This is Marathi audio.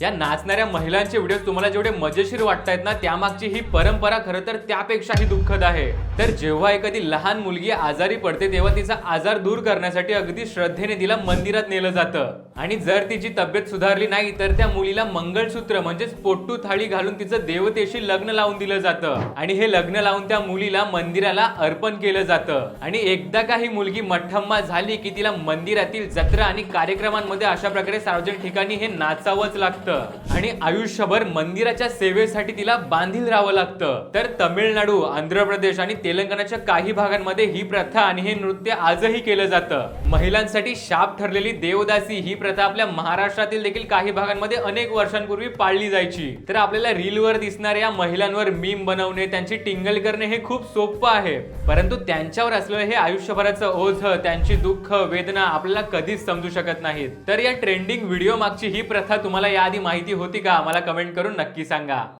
या नाचणाऱ्या महिलांचे व्हिडिओ तुम्हाला जेवढे मजेशीर वाटतायत ना त्यामागची ही परंपरा खरं तर त्यापेक्षाही दुःखद आहे. तर जेव्हा एखादी लहान मुलगी आजारी पडते तेव्हा तिचा आजार दूर करण्यासाठी अगदी श्रद्धेने तिला मंदिरात नेलं जातं. आणि जर तिची तब्येत सुधारली नाही तर त्या मुलीला मंगळसूत्र म्हणजेच पोट्टू थाळी घालून तिचं देवतेशी लग्न लावून दिलं जातं. आणि हे लग्न लावून त्या मुलीला मंदिराला अर्पण केलं जातं. आणि एकदा का ही मुलगी मठ्ठम्मा झाली की तिला मंदिरातील जत्रा आणि कार्यक्रमांमध्ये अशा प्रकारे सार्वजनिक ठिकाणी हे नाचावंच लागतं. आणि आयुष्यभर मंदिराच्या सेवेसाठी तिला बांधील राहावं लागतं. तर तमिळनाडू आंध्र प्रदेश आणि तेलंगणाच्या काही भागांमध्ये ही प्रथा आणि हे नृत्य आजही केलं जातं. महिलांसाठी शाप ठरलेली देवदासी ही प्रथा आपल्या महाराष्ट्रातील देखील काही भागांमध्ये अनेक वर्षांपूर्वी पाळली जायची. तर आपल्याला रीलवर दिसणाऱ्या महिलांवर मीम बनवणे त्यांची टिंगल करणे हे खूप सोपं आहे. परंतु त्यांच्यावर असलेलं हे आयुष्यभराचं ओझ त्यांची दुःख वेदना आपल्याला कधीच समजू शकत नाहीत. तर या ट्रेंडिंग व्हिडिओ मागची ही प्रथा तुम्हाला याआधी माहिती होती का? मला कमेंट करून नक्की सांगा.